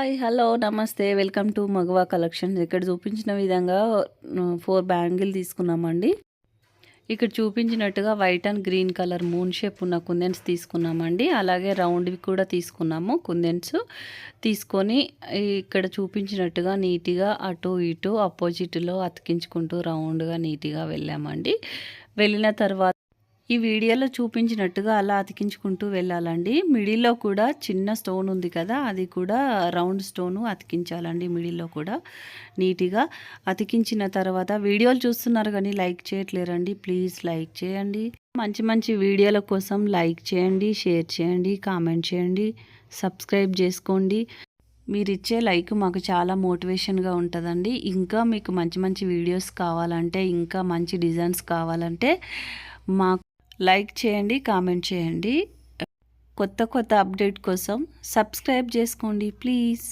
Hi hello నమస్తే. Welcome to Magava collections. ఇక్కడ చూపించిన విధంగా ఫోర్ బ్యాంగిల్ తీసుకున్నామండి. ఇక్కడ చూపించినట్టుగా white and green colour moon shape ఉన్న కుందెన్స్ తీసుకున్నామండి. అలాగే రౌండ్వి కూడా తీసుకున్నాము కుందెన్స్. తీసుకొని ఇక్కడ చూపించినట్టుగా నీట్గా అటు ఇటు అపోజిట్లో అతికించుకుంటూ రౌండ్గా నీట్గా వెళ్ళామండి. వెళ్ళిన తర్వాత ఈ వీడియోలో చూపించినట్టుగా అలా అతికించుకుంటూ వెళ్ళాలండి. మిడిల్లో కూడా చిన్న స్టోన్ ఉంది కదా అది కూడా రౌండ్ స్టోను అతికించాలండి మిడిల్లో కూడా నీట్గా. అతికించిన తర్వాత వీడియోలు చూస్తున్నారు కానీ లైక్ చేయట్లేరండి. ప్లీజ్ లైక్ చేయండి. మంచి మంచి వీడియోల కోసం లైక్ చేయండి షేర్ చేయండి కామెంట్ చేయండి సబ్స్క్రైబ్ చేసుకోండి. మీరు ఇచ్చే లైక్ మాకు చాలా మోటివేషన్గా ఉంటుందండి. ఇంకా మీకు మంచి మంచి వీడియోస్ కావాలంటే ఇంకా మంచి డిజైన్స్ కావాలంటే మాకు లైక్ చేయండి కామెంట్ చేయండి. కొత్త కొత్త అప్డేట్ కోసం సబ్స్క్రైబ్ చేసుకోండి ప్లీజ్.